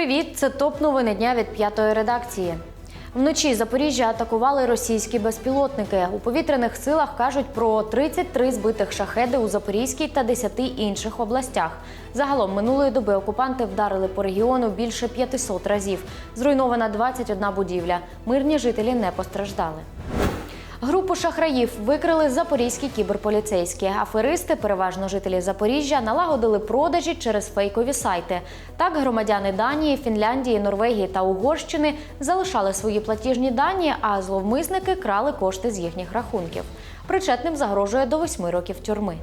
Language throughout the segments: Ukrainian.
Привіт! Це топ новини дня від п'ятої редакції. Вночі Запоріжжя атакували російські безпілотники. У повітряних силах кажуть про 33 збитих шахеди у Запорізькій та 10 інших областях. Загалом минулої доби окупанти вдарили по регіону більше 500 разів. Зруйнована 21 будівля. Мирні жителі не постраждали. Групу шахраїв викрили запорізькі кіберполіцейські. Аферисти, переважно жителі Запоріжжя, налагодили продажі через фейкові сайти. Так, громадяни Данії, Фінляндії, Норвегії та Угорщини залишали свої платіжні дані, а зловмисники крали кошти з їхніх рахунків. Причетним загрожує до восьми років тюрми.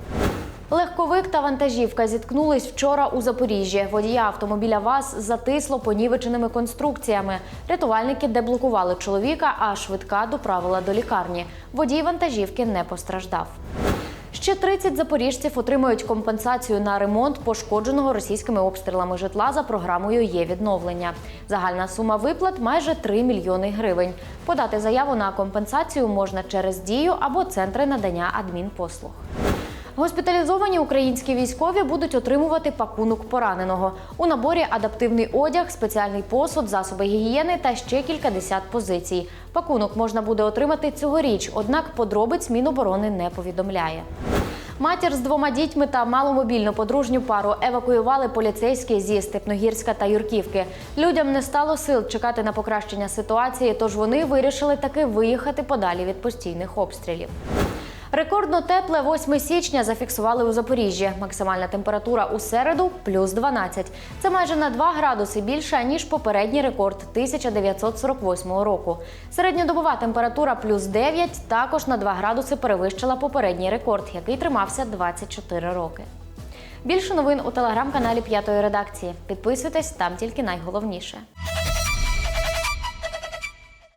Легковик та вантажівка зіткнулись вчора у Запоріжжі. Водія автомобіля ВАЗ затисло понівеченими конструкціями. Рятувальники деблокували чоловіка, а швидка доправила до лікарні. Водій вантажівки не постраждав. Ще 30 запоріжців отримують компенсацію на ремонт пошкодженого російськими обстрілами житла за програмою є відновлення. Загальна сума виплат майже 3 мільйони гривень. Подати заяву на компенсацію можна через дію або центри надання адмінпослуг. Госпіталізовані українські військові будуть отримувати пакунок пораненого. У наборі адаптивний одяг, спеціальний посуд, засоби гігієни та ще кількадесят позицій. Пакунок можна буде отримати цьогоріч, однак подробиць Міноборони не повідомляє. Матір з двома дітьми та маломобільну подружню пару евакуювали поліцейські зі Степногірська та Юрківки. Людям не стало сил чекати на покращення ситуації, тож вони вирішили таки виїхати подалі від постійних обстрілів. Рекордно тепле 8 січня зафіксували у Запоріжжі. Максимальна температура у середу плюс 12. Це майже на 2 градуси більше ніж попередній рекорд 1948 року. Середньодобова температура плюс 9 також на 2 градуси перевищила попередній рекорд, який тримався 24 роки. Більше новин у телеграм-каналі П'ятої редакції. Підписуйтесь там тільки найголовніше.